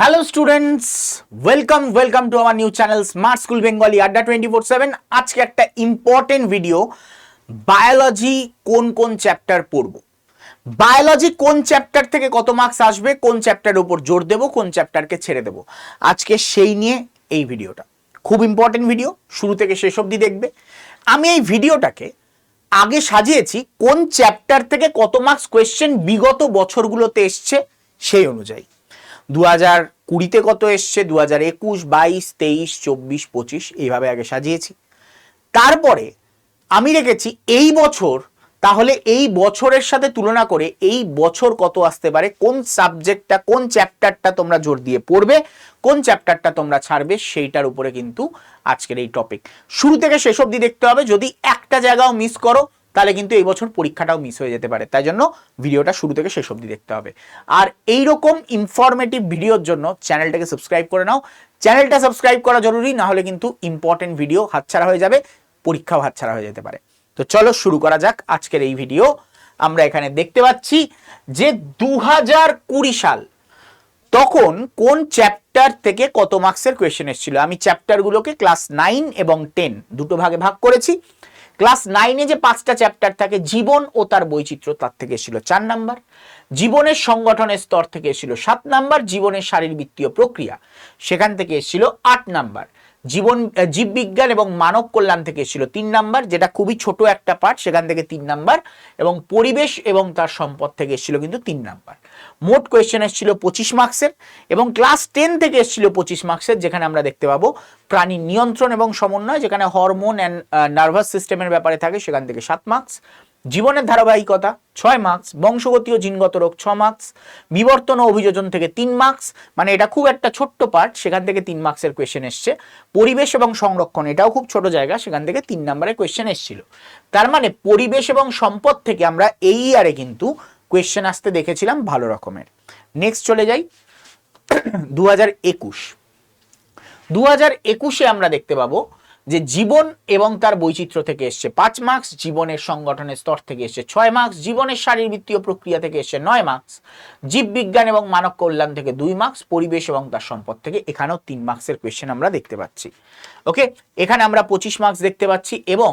Hello students welcome welcome to our new channel smart school Bengali Adda twenty four seven আজকে একটা important video biology কোন কোন chapter পড়ব? Biology কোন chapter থেকে কত মার্কস আসবে? কোন চ্যাপ্টারের উপর জোর দেবো? কোন চ্যাপ্টারকে ছেড়ে দেবো? আজকে সেই নিয়ে এই ভিডিওটা খুব ইম্পর্টেন্ট ভিডিও শুরু থেকে শেষ অবধি দেখবে। আমি এই ভিডিওটাকে আগে সাজিয়েছি কোন চ্যাপ্টার থেকে কত মার্কস কোয়েশ্চেন বিগত বছরগুলোতে এসছে সেই অনুযায়ী। দু হাজার কুড়িতে কত এসছে? দু হাজার একুশ, বাইশ, তেইশ, চব্বিশ, পঁচিশ, এইভাবে আগে সাজিয়েছি। তারপরে আমি রেখেছি এই বছর, তাহলে এই বছরের সাথে তুলনা করে এই বছর কত আসতে পারে? কোন সাবজেক্টটা, কোন চ্যাপ্টারটা তোমরা জোর দিয়ে পড়বে? কোন চ্যাপ্টারটা তোমরা ছাড়বে? সেইটার উপরে কিন্তু আজকের এই টপিক শুরু থেকে শেষ অবধি দেখতে হবে। যদি একটা জায়গাও মিস করো তাহলে কিন্তু এই বছর পরীক্ষাটাও মিস হয়ে যেতে পারে। তাই জন্য ভিডিওটা শুরু থেকে শেষ অবধি দেখতে হবে। আর এই রকম ইনফরমেটিভ ভিডিওর জন্য চ্যানেলটাকে সাবস্ক্রাইব করে নাও। চ্যানেলটা সাবস্ক্রাইব করা জরুরি, না হলে কিন্তু ইম্পর্টেন্ট ভিডিও হাতছাড়া হয়ে যাবে, পরীক্ষাও হাতছাড়া হয়ে যেতে পারে। তো চলো শুরু করা যাক আজকের এই ভিডিও আমরা এখানে দেখতে পাচ্ছি যে দু হাজার কুড়ি সাল, তখন কোন চ্যাপ্টার থেকে কত মার্কসের কোয়েশ্চেন এসেছিল? আমি চ্যাপ্টারগুলোকে ক্লাস নাইন এবং টেন দুটো ভাগে ভাগ করেছি। ক্লাস নাইনে যে পাঁচটা চ্যাপ্টার থাকে, জীবন ও তার বৈচিত্র্য তার থেকে এসেছিল চার নাম্বার। জীবনের সংগঠনের স্তর থেকে এসেছিল সাত নাম্বার। জীবনের শারীরবৃত্তীয় প্রক্রিয়া সেখান থেকে এসেছিল আট নাম্বার। জীবন জীববিজ্ঞান এবং মানব কল্যাণ থেকে এসেছিল। তিন নাম্বার, যেটা খুবই ছোট একটা পার্ট সেখান থেকে তিন নাম্বার এবং পরিবেশ এবং তার সম্পদ থেকে এসেছিল কিন্তু তিন নাম্বার। মোট কোয়েশ্চেন এসেছিল পঁচিশ মার্কসের এবং ক্লাস টেন থেকে এসেছিল পঁচিশ মার্কসের যেখানে আমরা দেখতে পাবো প্রাণী নিয়ন্ত্রণ এবং সমন্বয়, যেখানে হরমোন অ্যান্ড নার্ভাস সিস্টেমের ব্যাপারে থাকে, সেখান থেকে সাত মার্কস জীবনের ধারাবাহিকতা, ছয় মার্কস বংশগতি ও জিনগত রোগ, ছ মার্কস বিবর্তন ও অভিযোজন থেকে তিন মার্কস মানে এটা খুব একটা ছোট্ট পার্ট সেখান থেকে তিন মার্কসের কোয়েশ্চেন এসছে। পরিবেশ এবং সংরক্ষণ, এটাও খুব ছোট জায়গা, সেখান থেকে তিন নম্বরের কোয়েশ্চেন এসেছিল। তার মানে পরিবেশ এবং সম্পদ থেকে আমরা এই ইয়ারে কিন্তু কোয়েশ্চেন আসতে দেখেছিলাম ভালো রকমের। নেক্সট চলে যাই। দু হাজার একুশ। দু হাজার একুশে আমরা দেখতে পাবো যে জীবন এবং তার বৈচিত্র্য থেকে এসছে। পাঁচ মার্কস জীবনের সংগঠনের স্তর থেকে এসছে। ছয় মার্কস জীবনের শারীরবৃত্তীয় প্রক্রিয়া থেকে এসছে। নয় মার্কস জীববিজ্ঞান এবং মানব কল্যাণ থেকে দুই মার্কস পরিবেশ এবং তার সম্পদ থেকে। এখানেও তিন মার্কসের কোয়েশ্চেন আমরা দেখতে পাচ্ছি। ওকে এখানে আমরা পঁচিশ মার্কস দেখতে পাচ্ছি এবং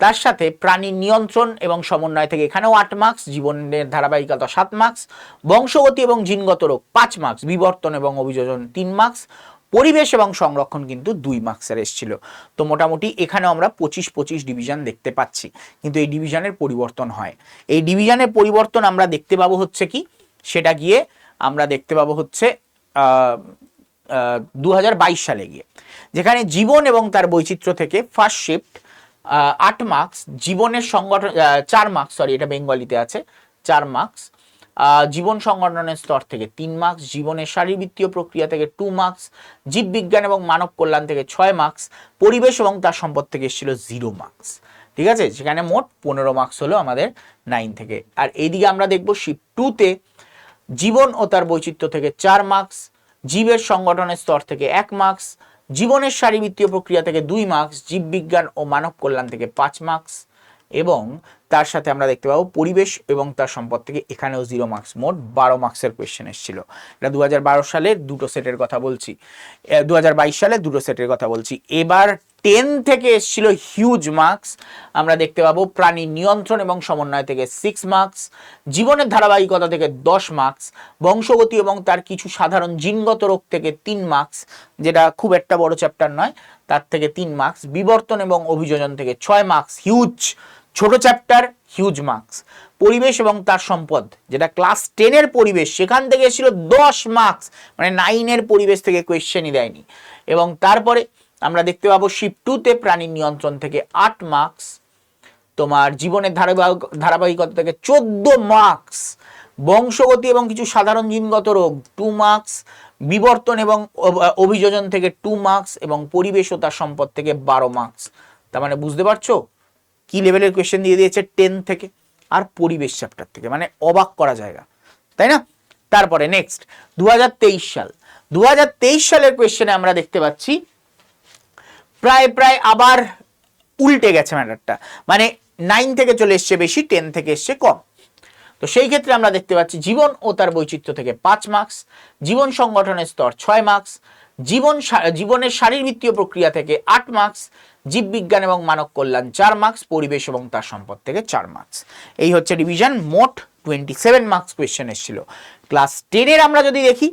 তার সাথে প্রাণী নিয়ন্ত্রণ এবং সমন্বয় থেকে এখানেও আট মার্কস জীবনের ধারাবাহিকতা সাত মার্কস বংশগতি এবং জিনগত রোগ পাঁচ মার্কস বিবর্তন এবং অভিযোজন তিন মার্কস পরিবেশ এবং সংরক্ষণ কিন্তু দুই মার্কসের এসেছিল। তো মোটামুটি এখানে আমরা পঁচিশ পঁচিশ ডিভিশন দেখতে পাচ্ছি। কিন্তু এই ডিভিশনের পরিবর্তন হয়। এই ডিভিশনের পরিবর্তন আমরা দেখতে পাবো হচ্ছে কি? সেটা গিয়ে আমরা দেখতে পাবো হচ্ছে দু হাজার বাইশ সালে গিয়ে। যেখানে জীবন এবং তার বৈচিত্র্য থেকে ফার্স্ট শিফট আট মার্কস জীবনের সংগঠন চার মার্কস সরি এটা বেঙ্গলিতে আছে, চার মার্কস জীবন সংগঠনের স্তর থেকে তিন মার্কস জীবনের শারীরবৃত্তীয় প্রক্রিয়া থেকে টু মার্কস জীববিজ্ঞান এবং মানব কল্যাণ থেকে ছয় মার্কস পরিবেশ এবং তার সম্পদ থেকে এসেছিল জিরো মার্কস ঠিক আছে? সেখানে মোট পনেরো মার্কস হলো আমাদের নাইন থেকে। আর এইদিকে আমরা দেখব শিফট টুতে জীবন ও তার বৈচিত্র্য থেকে চার মার্কস জীবের সংগঠনের স্তর থেকে এক মার্কস জীবনের শারীরবৃত্তীয় প্রক্রিয়া থেকে দুই মার্কস জীববিজ্ঞান ও মানব কল্যাণ থেকে পাঁচ মার্কস এবং তার সাথে আমরা দেখতে পাবো পরিবেশ এবং তার সম্পদ থেকে। এখানেও জিরো মার্কস মোট বারো মার্কসের কোয়েশ্চেন এসেছিল। এটা দু হাজার বারো সালের দুটো সেটের কথা বলছি। দু হাজার বাইশ সালে দুটো সেটের কথা বলছি। এবার টেন থেকে এসেছিল হিউজ মার্কস আমরা দেখতে পাবো প্রাণী নিয়ন্ত্রণ এবং সমন্বয় থেকে সিক্স মার্কস জীবনের ধারাবাহিকতা থেকে দশ মার্কস বংশগতি এবং তার কিছু সাধারণ জিনগত রোগ থেকে তিন মার্কস যেটা খুব একটা বড় চ্যাপ্টার নয়, তার থেকে তিন মার্কস বিবর্তন এবং অভিযোজন থেকে ছয় মার্কস হিউজ ছোট চ্যাপ্টার হিউজ মার্কস পরিবেশ এবং তার সম্পদ, যেটা ক্লাস টেনের পরিবেশ, সেখান থেকে ছিল দশ মার্কস মানে নাইনের পরিবেশ থেকে কোয়েশ্চেনই দেয়নি। এবং তারপরে আমরা দেখতে পাবো শিপ টুতে প্রাণী নিয়ন্ত্রণ থেকে আট মার্কস তোমার জীবনের ধারাবাহিক, ধারাবাহিকতা থেকে চোদ্দ মার্কস বংশগতি এবং কিছু সাধারণ জিনগত রোগ টু মার্কস বিবর্তন এবং অভিযোজন থেকে টু মার্কস এবং পরিবেশ ও তার সম্পদ থেকে বারো মার্কস তার মানে বুঝতে পারছ? কি লেভেলের কোয়েশ্চেন দিয়ে দিয়েছে টেন থেকে আর পরিবেশ চ্যাপ্টার থেকে মানে অবাক করা জায়গা, তাই না? তারপরে নেক্সট দু হাজার তেইশ সাল দু হাজার তেইশ সালের কোয়েশ্চেনে আমরা দেখতে পাচ্ছি, প্রায় প্রায় আবার উল্টে গেছে ম্যাটারটা মানে নাইন থেকে চলে এসছে বেশি টেন থেকে এসছে কম। তো সেই ক্ষেত্রে আমরা দেখতে পাচ্ছি জীবন ও তার বৈচিত্র্য থেকে পাঁচ মার্কস জীবন সংগঠনের স্তর ছয় মার্কস জীবন জীবনের শারীরবৃত্তীয় প্রক্রিয়া থেকে আট মার্কস জীববিজ্ঞান এবং মানব কল্যাণ চার মার্কস পরিবেশ এবং তার সম্পদ থেকে চার মার্কস এই হচ্ছে ডিভিশন মোট টোয়েন্টি সেভেন মার্কস কোয়েশ্চেন এসেছিল ক্লাস টেনের আমরা যদি দেখি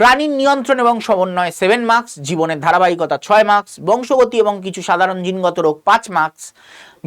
প্রাণীর নিয়ন্ত্রণ এবং সমন্বয় সেভেন মার্কস জীবনের ধারাবাহিকতা, ছয় মার্কস বংশগতি এবং কিছু সাধারণ জিনগত রোগ, পাঁচ মার্কস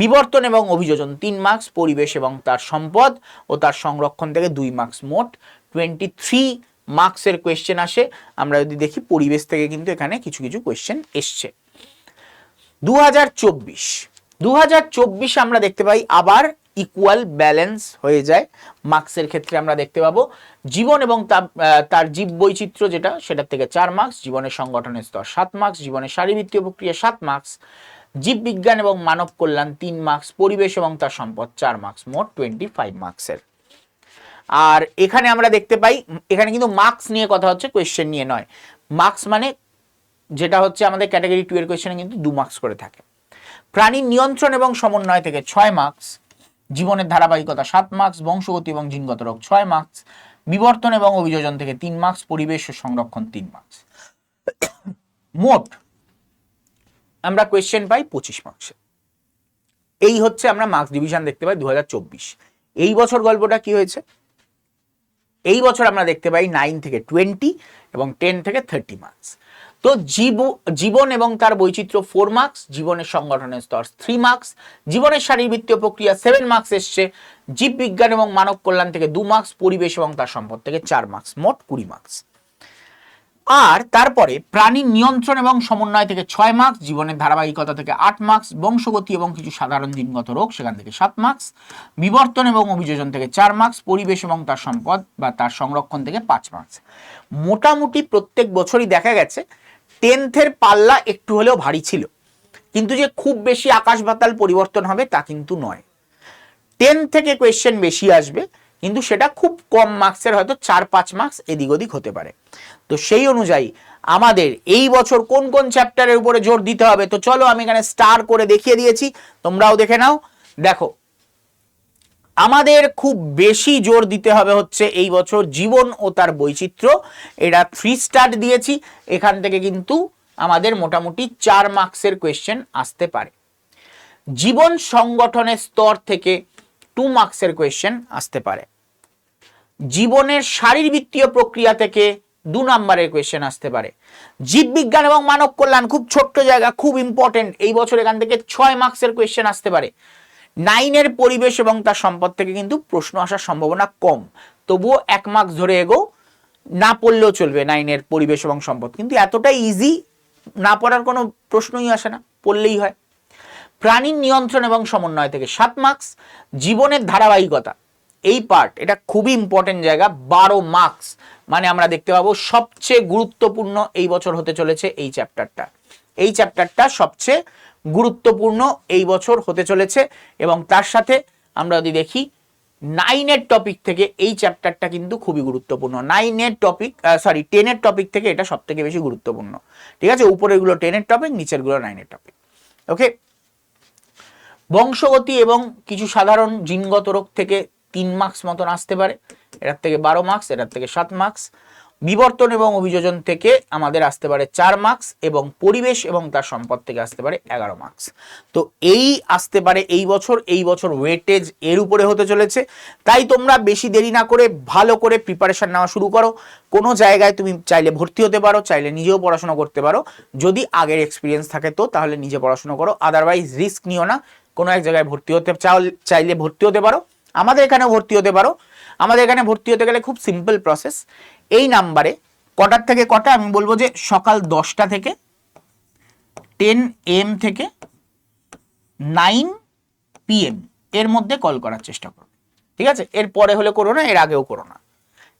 বিবর্তন এবং অভিযোজন, তিন মার্কস পরিবেশ এবং তার সম্পদ ও তার সংরক্ষণ থেকে দুই মার্কস মোট। টোয়েন্টি থ্রি মার্কসের কোয়েশ্চেন আসে। আমরা যদি দেখি, পরিবেশ থেকে কিন্তু এখানে কিছু কিছু কোয়েশ্চেন এসছে। দু হাজার চব্বিশ দু হাজার চব্বিশে আমরা দেখতে পাই আবার ইকুয়াল ব্যালেন্স হয়ে যায়। মার্কসের ক্ষেত্রে আমরা দেখতে পাবো, জীবন এবং তার জীব বৈচিত্র্য যেটা, সেটার থেকে চার মার্কস জীবনের সংগঠনের স্তর সাত মার্কস জীবনের শারীরবৃত্তীয় প্রক্রিয়া সাত মার্কস জীববিজ্ঞান এবং মানব কল্যাণ তিন মার্কস পরিবেশ এবং তার সম্পদ চার মার্কস মোট টোয়েন্টি ফাইভ মার্কসের আর এখানে আমরা দেখতে পাই, এখানে কিন্তু মার্কস নিয়ে কথা হচ্ছে কোয়েশ্চেন নিয়ে নয়। মার্কস মানে যেটা হচ্ছে আমাদের ক্যাটাগরি টু এর কোয়েশ্চেনে কিন্তু দু মার্কস করে থাকে। প্রাণীর নিয়ন্ত্রণ এবং সমন্বয় থেকে ছয় মার্কস জীবনের ধারাবাহিকতা সাত মার্কস বংশগতি এবং জিনগত রোগ ছয় মার্কস বিবর্তন এবং অভিযোজন থেকে তিন মার্কস পরিবেশ ও সংরক্ষণ তিন মার্কস মোট আমরা কোয়েশ্চেন পাই পঁচিশ মার্কসে এই হচ্ছে আমরা মার্কস ডিভিশন দেখতে পাই দু হাজার চব্বিশ। এই বছর গল্পটা কি হয়েছে? এই বছর আমরা দেখতে পাই নাইন থেকে টোয়েন্টি এবং টেন থেকে থার্টি মার্কস তো জীব, জীবন এবং তার বৈচিত্র্য ফোর মার্কস জীবনের সংগঠনের স্তর থ্রি মার্কস জীবনের শারীরবৃত্তীয় প্রক্রিয়া সেভেন মার্কস এসছে, জীববিজ্ঞান এবং মানব কল্যাণ থেকে দু মার্কস পরিবেশ এবং তার সম্পদ থেকে চার মার্কস মোট কুড়ি মার্কস আর তারপরে প্রাণীর নিয়ন্ত্রণ এবং সমন্বয় থেকে ছয় মার্কস জীবনের ধারাবাহিকতা থেকে আট মার্কস বংশগতি এবং কিছু সাধারণ জিনগত রোগ সেখান থেকে সাত মার্কস বিবর্তন এবং অভিযোজন থেকে চার মার্কস পরিবেশ এবং তার সম্পদ বা তার সংরক্ষণ থেকে পাঁচ মার্কস মোটামুটি প্রত্যেক বছরই দেখা গেছে টেন্থের পাল্লা একটু হলেও ভারী ছিল। কিন্তু যে খুব বেশি আকাশ বাতাল পরিবর্তন হবে তা কিন্তু নয়। টেন থেকে কোয়েশ্চেন বেশি আসবে, কিন্তু সেটা খুব কম মার্কসের হয়তো চার, পাঁচ মার্কস এদিক ওদিক হতে পারে। তো সেই অনুযায়ী আমাদের এই বছর কোন কোন চ্যাপ্টারের উপরে জোর দিতে হবে? তো চলো আমি এখানে স্টার করে দেখিয়ে দিয়েছি, তোমরাও দেখে নাও। দেখো আমাদের খুব বেশি জোর দিতে হবে হচ্ছে এই বছর জীবন ও তার বৈচিত্র্য। এটা থ্রি স্টার দিয়েছি, এখান থেকে কিন্তু আমাদের মোটামুটি চার মার্কসের কোয়েশ্চেন আসতে পারে। জীবন সংগঠনের স্তর থেকে টু মার্কসের কোয়েশ্চেন আসতে পারে। জীবনের শারীরবৃত্তীয় প্রক্রিয়া থেকে দু নম্বরের কোয়েশ্চেন আসতে পারে। জীববিজ্ঞান এবং মানব কল্যাণ, খুব ছোট্ট জায়গা, খুব ইম্পর্টেন্ট এই বছর এখান থেকে ছয় মার্কসের কোয়েশ্চেন আসতে পারে। নাইনের পরিবেশ এবং তার সম্পদ থেকে কিন্তু প্রশ্ন আসার সম্ভাবনা কম। তবুও এক মার্কস ধরে এগো, না পড়লেও চলবে নাইনের পরিবেশ এবং সম্পদ। কিন্তু এতটাই ইজি না পড়ার কোনো প্রশ্নই আসে না, পড়লেই হয়। প্রাণীর নিয়ন্ত্রণ এবং সমন্বয় থেকে সাত মার্কস জীবনের ধারাবাহিকতা, এই পার্ট এটা খুবই ইম্পর্টেন্ট জায়গা, বারো মার্কস মানে আমরা দেখতে পাবো সবচেয়ে গুরুত্বপূর্ণ এই বছর হতে চলেছে এই চ্যাপ্টারটা এই চ্যাপ্টারটা সবচেয়ে গুরুত্বপূর্ণ এই বছর হতে চলেছে এবং তার সাথে আমরা যদি দেখি নাইনের টপিক থেকে এই চ্যাপ্টারটা কিন্তু খুবই গুরুত্বপূর্ণ। নাইনের টপিক সরি টেনের টপিক থেকে এটা সব থেকে বেশি গুরুত্বপূর্ণ। ঠিক আছে? উপরেরগুলো টেনের টপিক নিচেরগুলো নাইনের টপিক ওকে বংশগতি এবং কিছু সাধারণ জিনগত রোগ থেকে তিন মার্কস মতন আসতে পারে। এটার থেকে বারো মার্কস এটার থেকে সাত মার্কস বিবর্তন এবং অভিযোজন থেকে আমাদের আসতে পারে চার মার্কস এবং পরিবেশ এবং তার সম্পদ থেকে আসতে পারে এগারো মার্কস তো এই আসতে পারে এই বছর এই বছর ওয়েটেজ এর উপরে হতে চলেছে। তাই তোমরা বেশি দেরি না করে ভালো করে প্রিপারেশন নেওয়া শুরু করো। কোনো জায়গায় তুমি চাইলে ভর্তি হতে পারো, চাইলে নিজেও পড়াশোনা করতে পারো। যদি আগের এক্সপিরিয়েন্স থাকে তো, তাহলে নিজে পড়াশোনা করো। আদারওয়াইজ রিস্ক নিও না। কোনো এক জায়গায় ভর্তি হতে চাইলে ভর্তি হতে পারো। আমাদের এখানেও ভর্তি হতে পারো। আমাদের এখানে ভর্তি হতে গেলে খুব সিম্পল প্রসেস এই নাম্বারে কটার থেকে কটা? আমি বলব যে সকাল দশটা থেকে টেন এম থেকে নাইন পিএম এর মধ্যে কল করার চেষ্টা করো ঠিক আছে? এর পরে হলে করো না, এর আগেও করো না।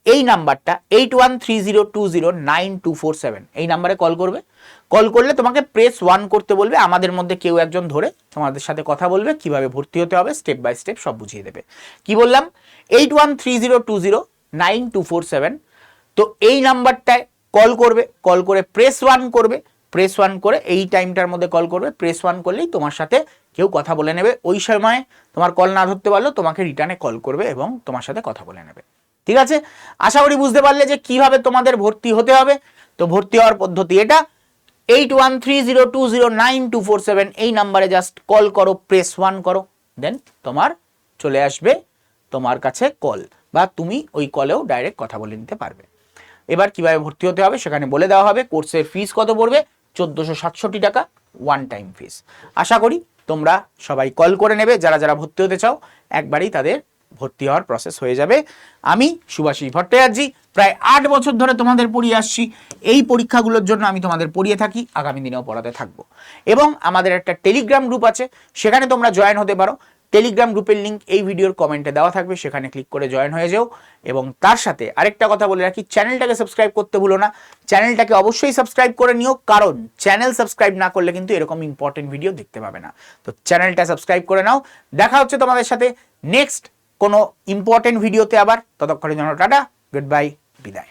এই নাম্বারটা eight one three zero two zero nine two four seven এই নাম্বারে কল করবে। কল করলে তোমাকে প্রেস ওয়ান করতে বলবে। আমাদের মধ্যে কেউ একজন ধরে তোমাদের সাথে কথা বলবে, কীভাবে ভর্তি হতে হবে স্টেপ বাই স্টেপ সব বুঝিয়ে দেবে। কি বললাম? Eight one three zero two zero nine two four seven তো এই নাম্বারটায় কল করবে কল করে প্রেস ওয়ান করবে। প্রেস ওয়ান করে এই টাইমটার মধ্যে কল করবে। প্রেস ওয়ান করলেই তোমার সাথে কেউ কথা বলে নেবে। ওই সময় তোমার কল না ধরতে পারলেও তোমাকে রিটার্নে কল করবে এবং তোমার সাথে কথা বলে নেবে। ঠিক আছে? আশা করি বুঝতে পারলে যে কীভাবে তোমাদের ভর্তি হতে হবে। তো ভর্তি হওয়ার পদ্ধতি এটা। Eight one three zero two zero nine two four seven এই নাম্বারে জাস্ট কল করো প্রেস ওয়ান করো দেন তোমার চলে আসবে, তোমার কাছে কল বা তুমি ওই কলেও ডাইরেক্ট কথা বলে নিতে পারবে। এবার কীভাবে ভর্তি হতে হবে সেখানে বলে দেওয়া হবে কোর্সের ফিস কত পড়বে? চোদ্দোশো সাতষট্টি টাকা ওয়ান টাইম ফিস আশা করি তোমরা সবাই কল করে নেবে, যারা যারা ভর্তি হতে চাও, একবারেই তাদের ভর্তি হওয়ার প্রসেস হয়ে যাবে। আমি সুভাষী ভট্টাচার্যি, প্রায় আট বছর ধরে তোমাদের পড়িয়ে আসছি। এই পরীক্ষাগুলোর জন্য আমি তোমাদের পড়িয়ে থাকি, আগামী দিনেও পড়াতে থাকব। এবং আমাদের একটা টেলিগ্রাম গ্রুপ আছে, সেখানে তোমরা জয়েন হতে পারো। টেলিগ্রাম গ্রুপের লিঙ্ক এই ভিডিওর কমেন্টে দেওয়া থাকবে, সেখানে ক্লিক করে জয়েন হয়ে যাও। এবং তার সাথে আরেকটা কথা বলে রাখি চ্যানেলটাকে সাবস্ক্রাইব করতে ভুলো না। চ্যানেলটাকে অবশ্যই সাবস্ক্রাইব করে নিও, কারণ চ্যানেল সাবস্ক্রাইব না করলে কিন্তু এরকম ইম্পর্টেন্ট ভিডিও দেখতে পাবে না। তো চ্যানেলটা সাবস্ক্রাইব করে নাও। দেখা হচ্ছে তোমাদের সাথে নেক্সট কোনো ইম্পর্টেন্ট ভিডিওতে আবার ততক্ষণের জন্য টাটা গুড বাই বিদায়।